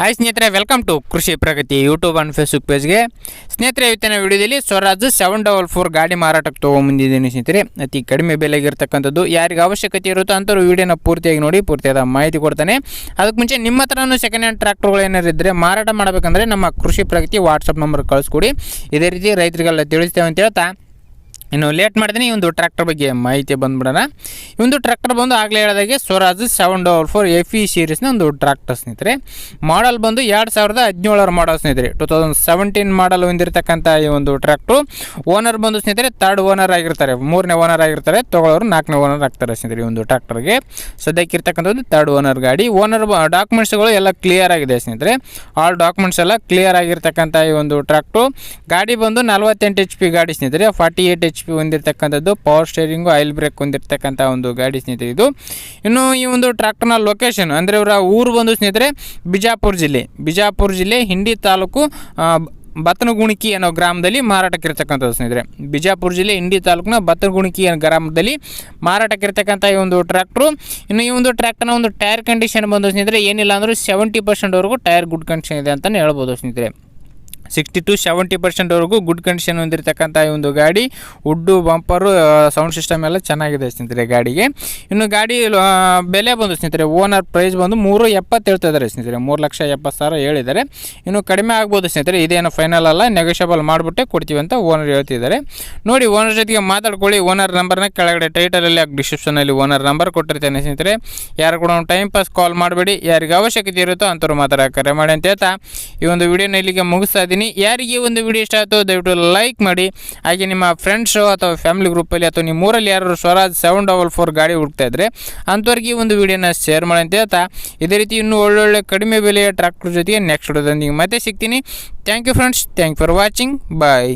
Hi ಸ್ನೇಹಿತರೆ welcome to Krishi Pragati YouTube and Facebook ಪೇಜ್ಗೆ ಸ್ನೇಹಿತರೆ, ಇವತ್ತಿನ ವಿಡಿಯೋದಲ್ಲಿ ಸ್ವರಾಜ್ ಸೆವೆನ್ ಡಬಲ್ ಫೋರ್ ಗಾಡಿ ಮಾರಾಟಕ್ಕೆ ತೊಗೊಂಬಂದಿದ್ದೀನಿ ಸ್ನೇಹಿತರೆ. ಅತಿ ಕಡಿಮೆ ಬೆಲೆಗಿರ್ತಕ್ಕಂಥದ್ದು. ಯಾರಿಗೆ ಅವಶ್ಯಕತೆ ಇರುತ್ತೋ ಅಂತವ್ರು ವಿಡಿಯೋನ ಪೂರ್ತಿಯಾಗಿ ನೋಡಿ, ಪೂರ್ತಿಯಾದ ಮಾಹಿತಿ ಕೊಡ್ತಾನೆ. ಅದಕ್ಕೆ ಮುಂಚೆ ನಿಮ್ಮ ಹತ್ರನೂ ಸೆಕೆಂಡ್ ಹ್ಯಾಂಡ್ ಟ್ರ್ಯಾಕ್ಟರ್ಗಳು ಏನಾರು ಇದ್ದರೆ ಮಾರಾಟ ಮಾಡಬೇಕಂದ್ರೆ ನಮ್ಮ ಕೃಷಿ ಪ್ರಗತಿ ವಾಟ್ಸಪ್ ನಂಬರ್ ಕಳಿಸ್ಕೊಡಿ. ಇದೇ ರೀತಿ ರೈತರಿಗೆಲ್ಲ ತಿಳಿಸ್ತೇವೆ ಅಂತ ಹೇಳ್ತಾ ಇನ್ನು ಲೇಟ್ ಮಾಡಿದ್ರೆ ಈ ಒಂದು ಟ್ರ್ಯಾಕ್ಟರ್ ಬಗ್ಗೆ ಮಾಹಿತಿ ಬಂದುಬಿಡೋಣ. ಈ ಒಂದು ಟ್ರ್ಯಾಕ್ಟರ್ ಬಂದು ಆಗಲೇ ಹೇಳಿದಾಗೆ Swaraj seven double four F E ಸೀರೀಸ್ನ ಒಂದು ಟ್ರ್ಯಾಕ್ಟರ್ ಸ್ನೇಹಿತರೆ. ಮಾಡಲ್ ಬಂದು ಎರಡು ಸಾವಿರದ ಹದಿನೇಳರ ಮಾಡಲ್ ಸ್ನೇಹಿತರೆ. ಟು ತೌಸಂಡ್ ಸೆವೆಂಟೀನ್ ಮಾಡಲ್ ಹೊಂದಿರತಕ್ಕಂಥ ಈ ಒಂದು ಟ್ರ್ಯಾಕ್ಟ್ರು ಓನರ್ ಬಂದು ಸ್ನೇಹಿತರೆ ತರ್ಡ್ ಓನರ್ ಆಗಿರ್ತಾರೆ. ಮೂರನೇ ಓನರ್ ಆಗಿರ್ತಾರೆ. ತೊಗೊಳೋರು ನಾಲ್ಕನೇ ಓನರ್ ಆಗ್ತಾರೆ ಸ್ನೇಹಿತರೆ ಈ ಒಂದು ಟ್ರ್ಯಾಕ್ಟರ್ಗೆ ಸದ್ಯಕ್ಕೆ ಇರ್ತಕ್ಕಂಥದ್ದು ತರ್ಡ್ ಓನರ್ ಗಾಡಿ. ಓನರ್ ಡಾಕ್ಯುಮೆಂಟ್ಸ್ಗಳು ಎಲ್ಲ ಕ್ಲಿಯರ್ ಆಗಿದೆ ಸ್ನೇಹಿತರೆ. ಆಲ್ ಡಾಕ್ಯುಮೆಂಟ್ಸ್ ಎಲ್ಲ ಕ್ಲಿಯರ್ ಆಗಿರ್ತಕ್ಕಂಥ ಈ ಒಂದು ಟ್ರ್ಯಾಕ್ಟ್ರು ಗಾಡಿ ಬಂದು ನಲ್ವತ್ತೆಂಟು ಎಚ್ ಪಿ ಗಾಡಿ ಸ್ನೇಹಿತರೆ. ಫಾರ್ಟಿ ಏಯ್ಟ್ ಎಚ್ ಪಿ ಹೊಂದಿರತಕ್ಕಂಥದ್ದು ಪವರ್ ಸ್ಟೇರಿಂಗು ಆಯಿಲ್ ಬ್ರೇಕ್ ಹೊಂದಿರತಕ್ಕಂಥ ಒಂದು ಗಾಡಿ ಸ್ನೇಹಿತರೆ ಇದು. ಇನ್ನು ಈ ಒಂದು ಟ್ರ್ಯಾಕ್ಟರ್ನ ಲೊಕೇಶನ್ ಅಂದರೆ ಇವರ ಊರು ಬಂದು ಸ್ನೇಹಿತರೆ ಬಿಜಾಪುರ ಜಿಲ್ಲೆ. ಬಿಜಾಪುರ ಜಿಲ್ಲೆ, ಹಿಂಡಿ ತಾಲೂಕು ಬತ್ತನಗುಣಿಕಿ ಅನ್ನೋ ಗ್ರಾಮದಲ್ಲಿ ಮಾರಾಟಕ್ಕಿರ್ತಕ್ಕಂಥದ್ದು ಸ್ನೇಹಿತರೆ. ಬಿಜಾಪುರ ಜಿಲ್ಲೆ, ಹಿಂಡಿ ತಾಲೂಕಿನ ಬತ್ತನಗುಣಿಕಿ ಅನ್ನೋ ಗ್ರಾಮದಲ್ಲಿ ಮಾರಾಟಕ್ಕಿರ್ತಕ್ಕಂಥ ಈ ಒಂದು ಟ್ರ್ಯಾಕ್ಟ್ರು ಇನ್ನು ಈ ಒಂದು ಟ್ರ್ಯಾಕ್ಟರ್ನ ಒಂದು ಟೈರ್ ಕಂಡೀಷನ್ ಬಂದು ಸ್ನೇಹಿತರೆ ಏನಿಲ್ಲ ಅಂದರೂ ಸೆವೆಂಟಿ ಪರ್ಸೆಂಟ್ವರೆಗೂ ಟೈರ್ ಗುಡ್ ಕಂಡೀಷನ್ ಇದೆ ಅಂತಲೇ ಹೇಳ್ಬೋದು ಸ್ನೇಹಿತರೆ. ಸಿಕ್ಸ್ಟಿ ಟು ಸೆವೆಂಟಿ ಪರ್ಸೆಂಟ್ವರೆಗೂ ಗುಡ್ ಕಂಡೀಷನ್ ಹೊಂದಿರತಕ್ಕಂಥ ಈ ಒಂದು ಗಾಡಿ. ವುಡ್ಡು ಬಂಪರು ಸೌಂಡ್ ಸಿಸ್ಟಮ್ ಎಲ್ಲ ಚೆನ್ನಾಗಿದೆ ಸ್ನೇಹಿತರೆ ಗಾಡಿಗೆ. ಇನ್ನು ಗಾಡಿ ಬೆಲೆ ಬಂದು ಸ್ನೇಹಿತರೆ, ಓನರ್ ಪ್ರೈಸ್ ಬಂದು ಮೂರು ಎಪ್ಪತ್ತು ಹೇಳ್ತಿದ್ದಾರೆ ಸ್ನೇಹಿತರೆ. ಮೂರು ಲಕ್ಷ ಎಪ್ಪತ್ತು ಸಾವಿರ ಹೇಳಿದ್ದಾರೆ. ಇನ್ನು ಕಡಿಮೆ ಆಗ್ಬೋದು ಸ್ನೇಹಿತರೆ, ಇದೇನು ಫೈನಲ್ ಅಲ್ಲ ನೆಗೋಷಿಯಬಲ್ ಮಾಡಿಬಿಟ್ಟೆ ಕೊಡ್ತೀವಿ ಅಂತ ಓನರ್ ಹೇಳ್ತಿದ್ದಾರೆ. ನೋಡಿ, ಓನರ್ ಜೊತೆಗೆ ಮಾತಾಡ್ಕೊಳ್ಳಿ, ಓನರ್ ನಂಬರ್ನ ಕೆಳಗಡೆ ಟೈಟಲಲ್ಲಿ ಡಿಸ್ಕ್ರಿಪ್ಷನಲ್ಲಿ ಓನರ್ ನಂಬರ್ ಕೊಟ್ಟಿರ್ತೇನೆ ಸ್ನೇಹಿತರೆ. ಯಾರು ಕೂಡ ಟೈಮ್ ಪಾಸ್ ಕಾಲ್ ಮಾಡಬೇಡಿ. ಯಾರಿಗೆ ಅವಶ್ಯಕತೆ ಇರುತ್ತೋ ಅಂಥವ್ರು ಮಾತ್ರ ಕರೆ ಮಾಡಿ ಅಂತ ಹೇಳ್ತಾ ಈ ಒಂದು ವಿಡಿಯೋನ ಇಲ್ಲಿಗೆ ಮುಗಿಸ್ತಾ ಇದ್ದೀನಿ. ಯಾರಿಗೆ ಈ ಒಂದು ವಿಡಿಯೋ ಇಷ್ಟ ಆಯಿತು ದಯವಿಟ್ಟು ಲೈಕ್ ಮಾಡಿ. ಹಾಗೆ ನಿಮ್ಮ ಫ್ರೆಂಡ್ಸು ಅಥವಾ ಫ್ಯಾಮಿಲಿ ಗ್ರೂಪಲ್ಲಿ ಅಥವಾ ನಿಮ್ಮ ಊರಲ್ಲಿ ಯಾರು ಸ್ವರಾಜ್ ಸೆವೆನ್ ಡಬಲ್ ಫೋರ್ ಗಾಡಿ ಹುಡುಕ್ತಾ ಇದ್ದರೆ ಅಂಥವ್ರಿಗೆ ಒಂದು ವಿಡಿಯೋನ ಶೇರ್ ಮಾಡಿ ಅಂತ ಹೇಳ್ತಾ. ಇದೇ ರೀತಿ ಇನ್ನೂ ಒಳ್ಳೊಳ್ಳೆ ಕಡಿಮೆ ಬೆಲೆಯ ಟ್ರ್ಯಾಕ್ಟರ್ ಜೊತೆಗೆ ನೆಕ್ಸ್ಟ್ ವಿಡಿಯೋದೊಂದಿಗೆ ಮತ್ತೆ ಸಿಗ್ತೀನಿ. Thank you friends thank for watching bye